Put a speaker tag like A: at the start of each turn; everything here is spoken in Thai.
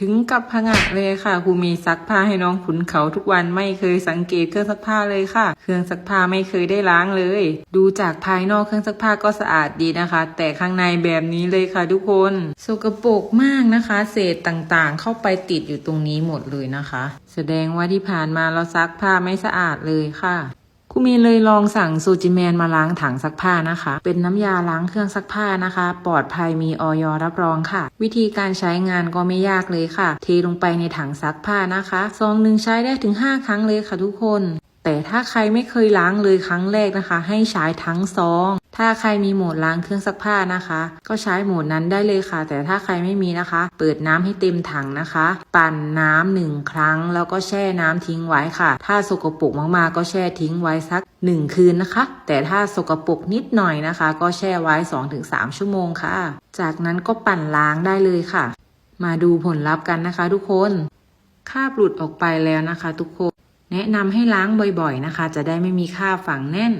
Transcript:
A: ถึงกับผงะเลยค่ะครูมีซักผ้าให้น้องขุนเขาทุกวันไม่เคยสังเกตเครื่องซักผ้าเลยค่ะ เครื่องซักผ้าไม่เคยได้ล้างเลย ดูจากภายนอกเครื่องซักผ้าก็สะอาดดีนะคะ แต่ข้างในแบบนี้เลยค่ะทุกคนสกปรกมากนะคะ เศษต่างๆ เข้าไปติดอยู่ตรงนี้หมดเลยนะคะ แสดงว่าที่ผ่านมาเราซักผ้าไม่สะอาดเลยค่ะ มีเลยลองสั่งซูจิแมนมาล้างถังซักผ้านะคะ เป็นน้ำยาล้างเครื่องซักผ้านะคะ ปลอดภัยมีออยรับรองค่ะ วิธีการใช้งานก็ไม่ยากเลยค่ะ เทลงไปในถังซักผ้านะคะซองหนึ่งใช้ได้ถึง 5 ครั้งเลยค่ะทุกคน แต่ถ้าใครไม่เคยล้างเลยครั้งแรกนะคะ ให้ใช้ทั้งซอง ถ้าใครมีโหมดล้างเครื่องซักผ้านะคะ ก็ใช้โหมดนั้นได้เลยค่ะ แต่ถ้าใครไม่มีนะคะ เปิดน้ำให้เต็มถังนะคะ ปั่นน้ำหนึ่งครั้ง แล้วก็แช่น้ำทิ้งไว้ค่ะ ถ้าสกปรกมากๆ ก็แช่ทิ้งไว้สักหนึ่งคืนนะคะ แต่ถ้าสกปรกนิดหน่อยนะคะ ก็แช่ไว้ 2-3 ชั่วโมงค่ะ จากนั้นก็ปั่นล้างได้เลยค่ะ มาดูผลลัพธ์กันนะคะ ทุกคนคราบหลุดออกไปแล้วนะคะ ทุกคน แนะนำให้ล้างบ่อยๆนะคะ จะได้ไม่มีคราบฝังแน่น